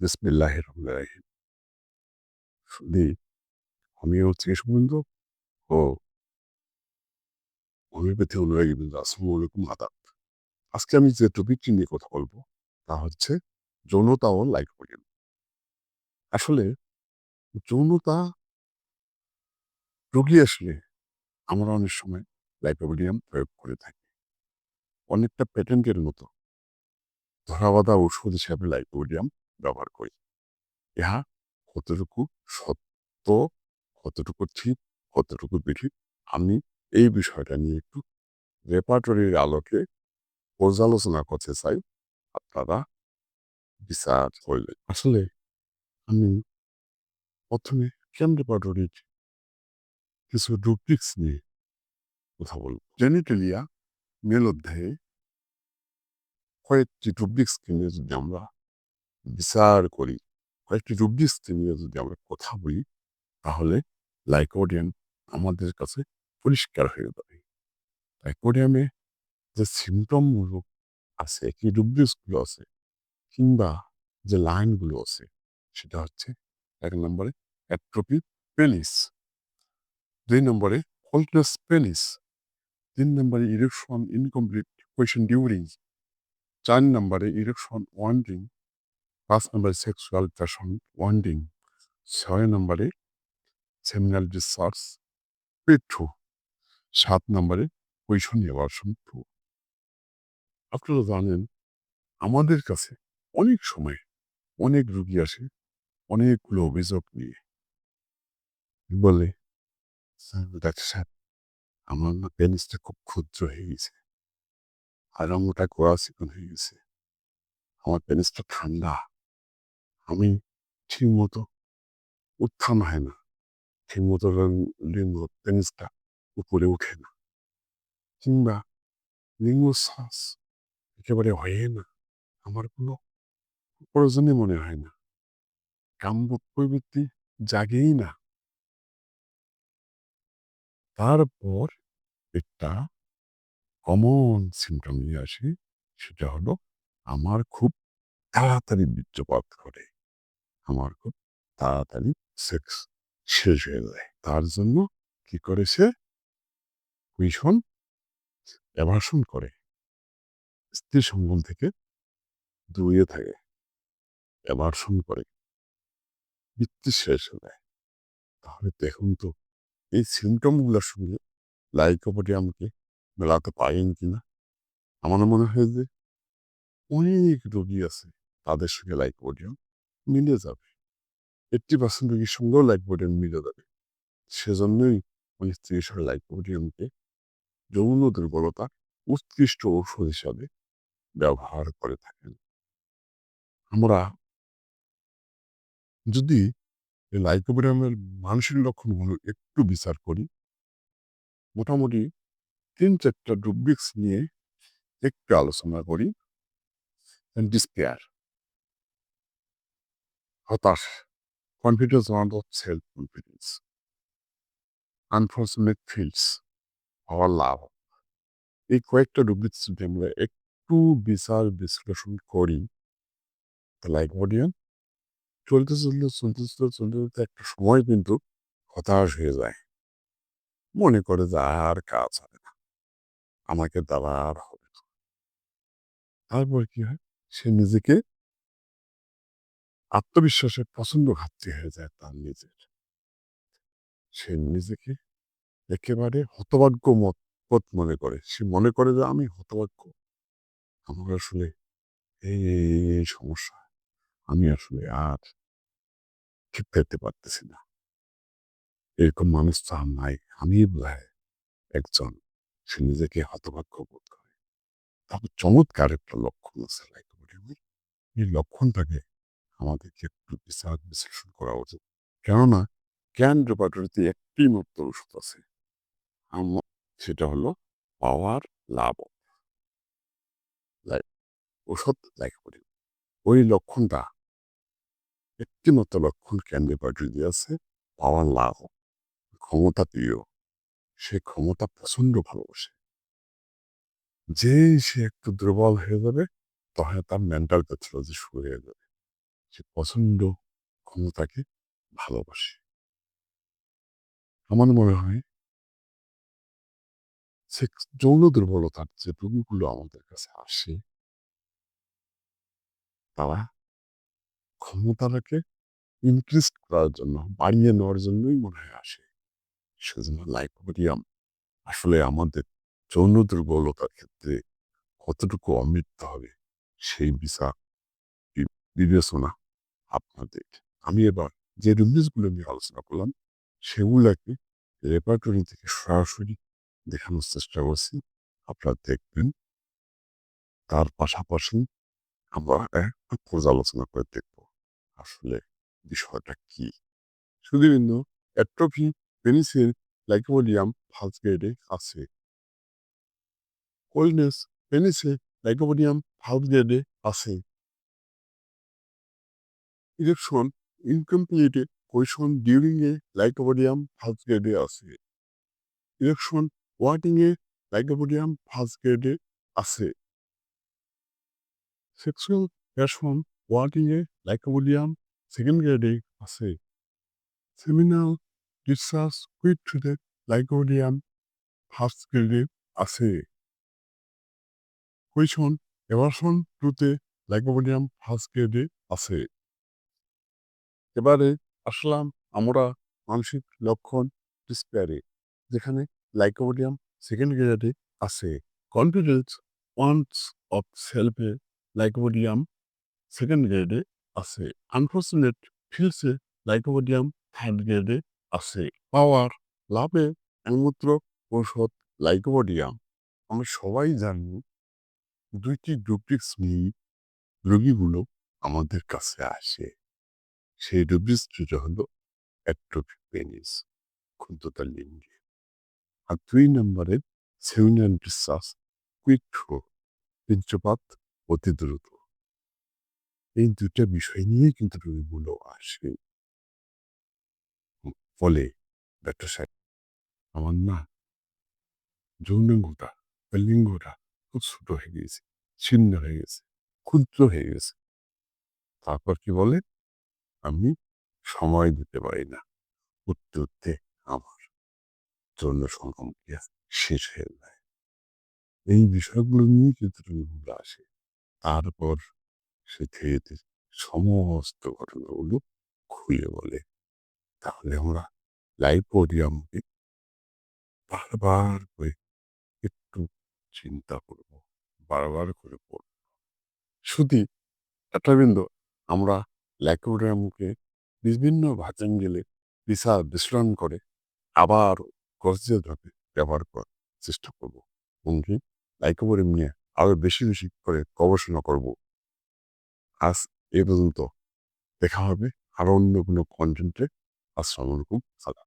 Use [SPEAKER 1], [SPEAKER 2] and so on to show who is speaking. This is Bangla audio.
[SPEAKER 1] বিসমিল্লাহ রহমান আমিও চিকিৎসা বৃন্দ ও হোমিওপ্যাথি অনুরাগী বৃন্দ, আসসালামু আলাইকুম আদাব। আজকে আমি যে টপিকটি নিয়ে কথা বলব, তা হচ্ছে যৌনতা ও লাইকোডিয়াম আসলে যৌনতা রোগী আসলে আমরা অনেক সময় লাইকোডিয়াম প্রয়োগ করে থাকি। অনেকটা প্যাটেন্টের মতো। ধরাবাধা ওষুধ হিসাবে লাইকোডিয়াম ব্যবহার করি। ইহা কতটুকু সত্য কতটুকু ঠিক কতটুকু বেঠিক আমি এই বিষয়টা নিয়ে একটু রেপার্টরির আলোকে পর্যালোচনা করতে চাই। আপনারা বিচার করলেন আসলে আমি প্রথমে কেন রেপার্টরির কিছু রুব্রিক্স নিয়ে কথা বলব? জেনিটেলিয়া মেল অধ্যায়ে কয়েকটি রুব্রিক্সকে নিয়ে যদি আমরা বিচার করি, কয়েকটি রুব্রিক্সকে নিয়ে যদি আমরা কথা বলি, তাহলে লাইকোডিয়াম আমাদের কাছে পরিষ্কার হয়ে যাবে। লাইকোডিয়ামে যে সিমটমগুলো আছে, কি রুব্রিক্সগুলো আছে, কিংবা যে লাইনগুলো আছে, সেটা হচ্ছে এক নম্বরে অ্যাট্রোপি পেনিস দুই নম্বরে ফল্টনেস পেনিস তিন নম্বরে ইরেকশন ইনকমপ্লিট কোয়েশন ডিউরিং চার নম্বরে ইরেকশন ওয়ান্ডিং পাঁচ নম্বরে সেক্সুয়াল প্যাশন ওয়ান্ডিং ছয় নম্বরে সেমিনাল ডিসচার্জ পেট্রো সাত নম্বরে কোয়েশন এভার্সন টু। আপনারা জানেন আমাদের কাছে অনেক সময় অনেক রুগী আসে অনেকগুলো অভিযোগ নিয়ে। বলে? "স্যার, ডাক্তার সাহেব আমার না পেনিসটা খুব ক্ষুদ্র হয়ে গেছে। আর ওটা গোড়া চিকন হয়ে গেছে। আমার পেনিসটা ঠান্ডা। আমি ঠিক মতো উত্থান হয় না। ঠিক মতো লিঙ্গ পেনিসটা উপরে উঠে না। কিংবা লিঙ্গ শ্বাস একেবারে হয়ে না। আমার কোনো প্রয়োজনই মনে হয় না। কাম্য প্রবৃত্তি জাগেই না। তারপর একটা কমন সিমটম নিয়ে আসে, সেটা হলো আমার খুব তাড়াতাড়ি বীর্যপাত করে আমার খুব তাড়াতাড়ি সেক্স শেষ হয়ে যায়। তার জন্য কি করে সে ভীষণ অ্যাভার্সন করে। স্ত্রী সঙ্গম থেকে দূরে থাকে। অ্যাভার্সন করে। বৃত্তি শেষ হয়ে তাহলে দেখুন তো, এই সিমটমগুলোর সঙ্গে লাইকোপোডিয়ামকে মেলাতে পারেন কিনা আমার মনে হয় যে অনেক রোগী আছে তাদের সঙ্গে লাইকোপোডিয়াম মিলে যাবে। এইটটি পার্সেন্ট রোগীর সঙ্গেও লাইকোপোডিয়াম মিলে যাবে। সেজন্যই অনেক চিকিৎসক লাইকোপোডিয়ামকে যৌন দুর্বলতা, উৎকৃষ্ট ঔষধ হিসাবে ব্যবহার করে থাকেন। আমরা যদি এই লাইকোপোডিয়ামের মানসিক লক্ষণগুলো একটু বিচার করি, মোটামুটি তিন চারটা রুব্রিক্স নিয়ে একটু আলোচনা করি ডিসপেয়ার হতাশ confidence want of self confidence unfortunate fields হওয়ার লাভ। এই কয়েকটা রুব্রিক্স যদি আমরা একটু বিচার বিশ্লেষণ করি লাইক অডিয়ান চলতে চলতে চলতে চলতে চলতে চলতে একটা সময় কিন্তু হতাশ হয়ে যায়। মনে করে যে আর কাজ হবে না, আমাকে দ্বারা আর হবে তারপর কি হয়? সে নিজেকে আত্মবিশ্বাসের প্রচণ্ড ঘাটতি হয়ে যায় তার নিজের। সে নিজেকে একেবারে হতভাগ্য মত পথ মনে করে। সে মনে করে যে আমি হতভাগ্য। আমার আসলে এই এই সমস্যা, আমি আসলে আর ঠিক ফেলতে পারতেছি না। এরকম মানুষ তো আর নাই। আমি বোধহয় একজন, সে নিজেকে হতভাগ্য বোধ করে। তারপর চমৎকার একটা লক্ষণ আছে লাইকোপোডিয়ামের এই লক্ষণটাকে আমাদেরকে একটু বিচার বিশ্লেষণ করা উচিত। কেননা জ্ঞান রেপার্টরিতে একটি মাত্র ওষুধ আছে? সেটা হলো পাওয়ার লাভ। ওষুধ লাইকোপোডিয়াম ওই লক্ষণটা, একটি মাত্র লক্ষণ জ্ঞান রেপার্টরিতে আছে? পাওয়ার লাভ। ক্ষমতা প্রিয়। সে ক্ষমতা প্রচণ্ড ভালোবাসে। যে সে একটু দুর্বল হয়ে যাবে, তখন তার মেন্টাল প্যাথোলজি শুরু হয়ে যাবে। সে প্রচণ্ড ক্ষমতাকে ভালোবাসে। আমার মনে হয় সেক্স যৌন দুর্বলতার যে রোগীগুলো আমাদের কাছে আসে, তারা ক্ষমতাটাকে ইনক্রিজ করার জন্য, বাড়িয়ে নেওয়ার জন্যই মনে হয় আসে। সেজন্য লাইকোডিয়াম আসলে আমাদের যৌন দুর্বলতার ক্ষেত্রে কতটুকু অমৃত হবে, সেই বিচার বিবেচনা আপনাদের। আমি এবার যে রিভিউজগুলো নিয়ে আলোচনা করলাম, সেগুলাকে রেপার্টরি থেকে সরাসরি দেখানোর চেষ্টা করছি। আপনারা দেখবেন, তার পাশাপাশি আমরা একটা পর্যালোচনা করে দেখব আসলে বিষয়টা কি। শুধুবিন্দু অ্যাট্রোফি পেনিসিল লাইকোডিয়াম গ্রেডে আছে কোল্ডনেস পেনিসে লাইকোডিয়াম ফালসগ্রেডে আছে ইলেকশন ইনকমপ্লিটে কোয়েশন ডিউরিং এ লাইকোডিয়াম ফালসগ্রেডে আছে। ইলেকশন ওয়াটিং এ লাইকোডিয়াম ফালসগ্রেডে আছে। সেক্সুয়াল প্যাশন ওয়াটিং এ লাইকোডিয়াম সেকেন্ড গ্রেডে আছে seminal discharge quite today lycopodium first গ্রেডে আছে। কুইশন এভারশন টুতে লাইকোডিয়াম ফার্স্ট গ্রেডে আছে। এবারে আসলাম আমরা মানসিক লক্ষণ ডিসপেয়ারে, যেখানে লাইকোডিয়াম সেকেন্ড গ্রেডে আছে। কনফিডেন্স ওয়ান্স অফ সেলফে লাইকোডিয়াম সেকেন্ড গ্রেডে আছে। আনফর্চুনেট ফিলসে লাইকোডিয়াম থার্ড গ্রেডে আছে। পাওয়ার লাভে একমাত্র ঔষধ লাইকোডিয়াম আমরা সবাই জানি দুইটি ডুপ্লিক্স নিয়ে রোগীগুলো আমাদের কাছে আসে। সেই রুবিস দুটো হলো অ্যাট্রোফি পেনিস, ক্ষুদ্রতা লিঙ্গে। আর দুই নম্বরের সেমিনাল বিশ্বাস কুইক বীর্যপাত অতি দ্রুত। এই দুটা বিষয় নিয়ে কিন্তু রোগীগুলো আসে। ফলে ডাক্তার সাহেব, আমার না যৌনাঙ্গটা বা লিঙ্গটা খুব ছোট হয়ে গেছে ছিন্ন হয়ে গেছে, ক্ষুদ্র হয়ে গেছে। তারপর কি বলে? আমি সময় দিতে পারি না। উঠতে উঠতে আমার সংক্রমণ ক্রিয়া শেষ হয়ে যায়। এই বিষয়গুলো নিয়ে কিন্তু রোগীগুলো আসে। তারপর সে ধীরে সমস্ত ঘটনাগুলো খুলে বলে, তাহলে আমরা লাইপোডিয়ামকে বারবার করে একটু চিন্তা করব, বারবার করে পড়ব। শুধু একটা বিন্দু, আমরা লাইপোডিয়ামকে বিভিন্ন ভাজন গেলে বিশাল বিশ্লেষণ করে, আবার গর্জিয়াসভাবে ব্যবহার করার চেষ্টা করব। এমনকি লাইকোবর নিয়ে আরও বেশি বেশি করে গবেষণা করব। আজ এ পর্যন্ত। দেখা হবে আরও অন্য কোনো কন্টেন্টে আসসালামু আলাইকুম, সালাম।